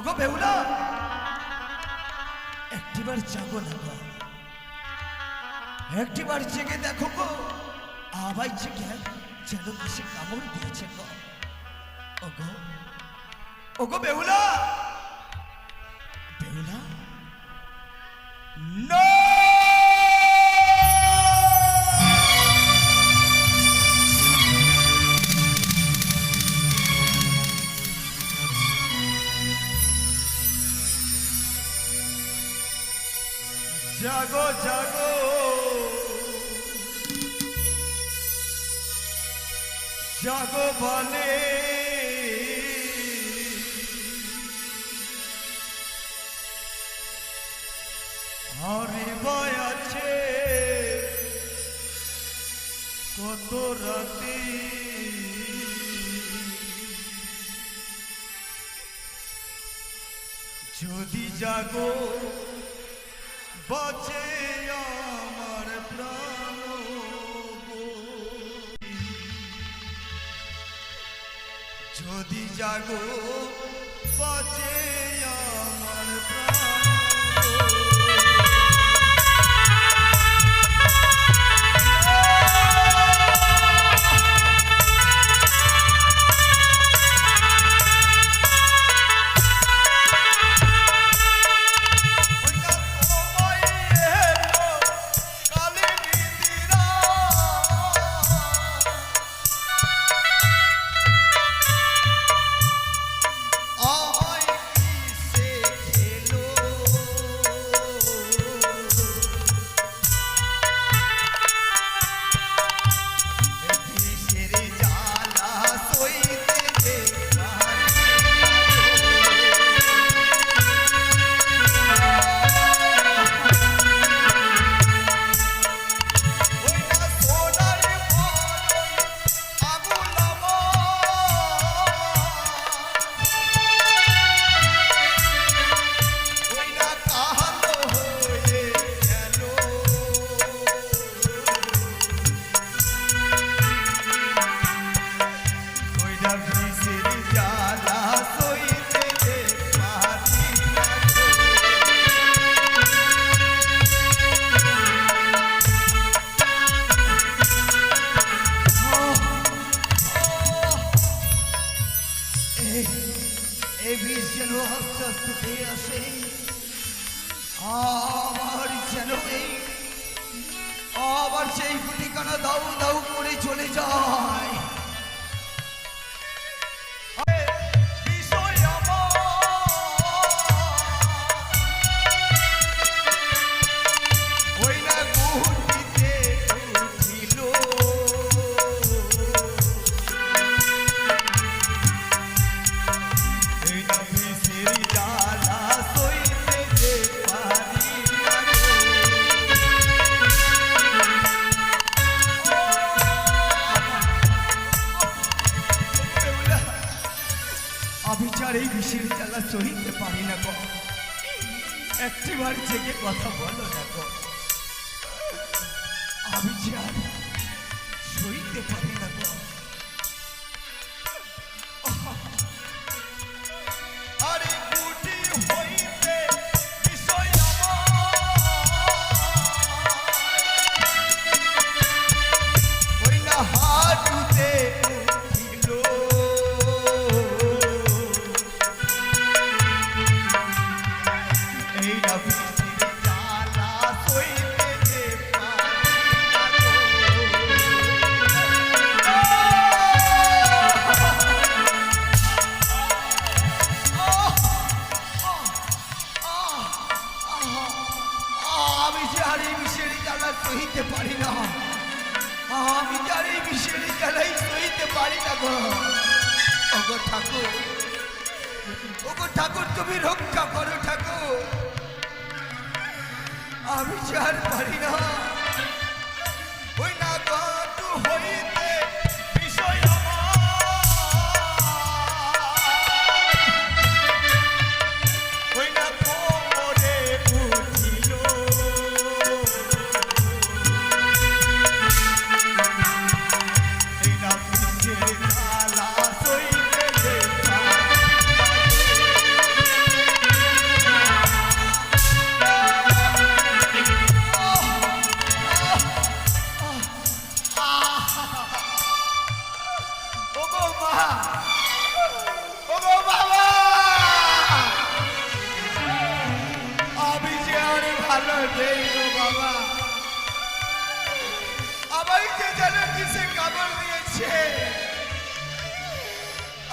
ওগো বেহুলা। একটিবার জাগো না গো। একটিবার জেগে দেখো গো। আবাই জেগে যেন কিসে কামড় দিয়েছে গো। ওগো ওগো বেহুলা। বেহুলা? No! জাগো জাগো। জাগো বলে আরে ভয় আছে। কত রাতে। যদি জাগো বাঁচে আমার যদি জাগো পচে আমার প্রাণ। আবার যেন আবার সেই গুটিকানা দাউ দাউ করে চলে যায়। বিষয় আমার। আমি চার এই বিষের জ্বালা সহিতে পারি না গো। একটিবার জেগে কথা বলো গো। আমি চার সইতে পারি ঠাকুর। ওগো ঠাকুর তুমি রক্ষা করো ঠাকুর। আমি চার পারি না। ভালো নেই গো বাবা। আমায় যে যেন কিসে কামড় দিয়েছে।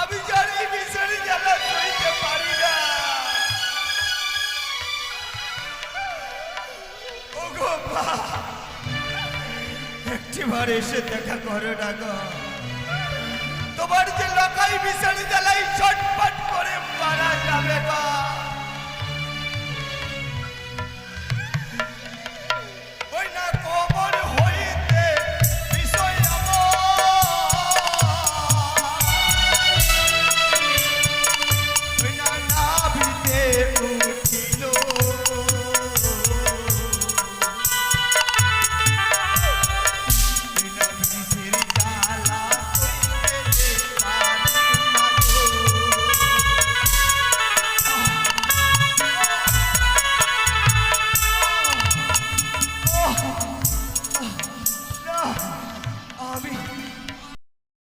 আমি জানি বিষয় জ্বালা সইতে পারি না। ওগো মা, একটিবার এসে দেখা করো না গো। তোমার যে লকাই বিছানি জ্বালাই ছটপট করে মারা